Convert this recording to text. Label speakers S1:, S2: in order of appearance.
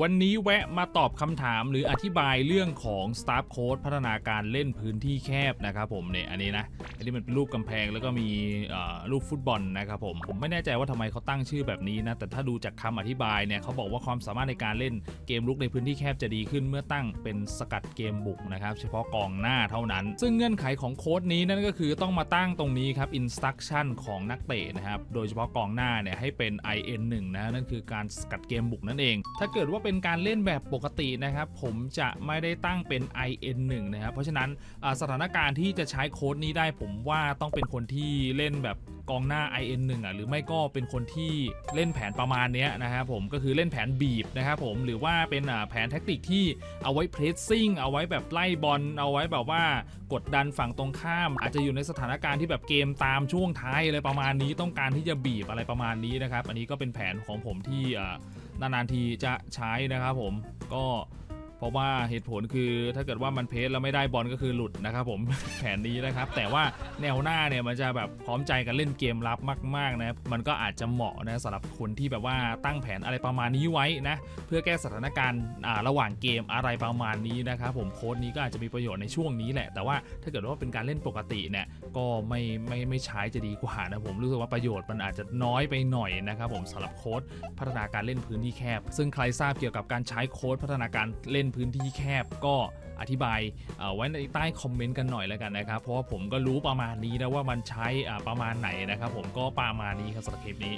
S1: วันนี้แวะมาตอบคำถามหรืออธิบายเรื่องของ Staff Code พัฒนาการเล่นพื้นที่แคบนะครับผมเนี่ยอันนี้นะ อันนี้มันเป็นรูปกำแพงแล้วก็มีรูปฟุตบอลนะครับผม ผมไม่แน่ใจว่าทำไมเขาตั้งชื่อแบบนี้นะ แต่ถ้าดูจากคำอธิบายเนี่ยเขาบอกว่าความสามารถในการเล่นเกมลุกในพื้นที่แคบจะดีขึ้นเมื่อตั้งเป็นสกัดเกมบุกนะครับเฉพาะกองหน้าเท่านั้น ซึ่งเงื่อนไขของโค้ดนี้นั่นก็คือต้องมาตั้งตรงนี้ครับ instruction ของนักเตะนะครับโดยเฉพาะกองหน้าเนี่ยให้เป็น IN1 นะนั่นคือการสกัดเกมบุกนั่นเอง ถ้าเกิดว่าเป็นการเล่นแบบปกตินะครับ ผมจะไม่ได้ตั้งเป็น IN1 นะครับ เพราะฉะนั้นสถานการณ์ที่จะใช้โค้ดนี้ได้ ผมว่าต้องเป็นคนที่เล่นแบบกองหน้า IN1 อะหรือไม่ก็เป็นคนที่เล่นแผนประมาณนี้นะครับผมก็คือเล่นแผนบีบนะครับผมหรือว่าเป็นแผนแท็กติกที่เอาไว้เพรสซิ่งเอาไว้แบบไล่บอลเอาไว้แบบว่ากดดันฝั่งตรงข้าม อาจจะอยู่ในสถานการณ์ที่แบบเกมตามช่วงท้ายอะไรประมาณนี้ต้องการที่จะบีบอะไรประมาณนี้นะครับ อันนี้ก็เป็นแผนของผมที่ นานๆทีจะใช้นะครับผมก็ เพราะว่าเหตุผลคือถ้าเกิดว่ามันเพสแล้วไม่ได้บอลก็คือหลุดนะครับผม แผนนี้นะครับ แต่ว่าแนวหน้าเนี่ยมันจะแบบพร้อมใจกันเล่นเกมรับมากๆนะมันก็อาจจะเหมาะนะสำหรับคนที่แบบว่าตั้งแผนอะไรประมาณนี้ไว้นะเพื่อแก้สถานการณ์ระหว่างเกมอะไรประมาณนี้นะครับผมโค้ดนี้ก็อาจจะมีประโยชน์ในช่วงนี้แหละ แต่ว่าถ้าเกิดว่าเป็นการเล่นปกติเนี่ยก็ไม่ไม่ไม่ใช้จะดีกว่านะผมรู้สึกว่าประโยชน์มันอาจจะน้อยไปหน่อยนะครับผมสำหรับโค้ดพัฒนาการเล่นพื้นที่แคบ ซึ่งใครทราบเกี่ยวกับการใช้โค้ดพัฒนาการเล่นพื้นที่แคบก็อธิบายไว้ในใต้คอมเมนต์กันหน่อยแล้วกันนะครับ เพราะว่าผมก็รู้ประมาณนี้นะว่ามันใช้ประมาณไหนนะครับ ผมก็ประมาณนี้ครับสำหรับคลิปนี้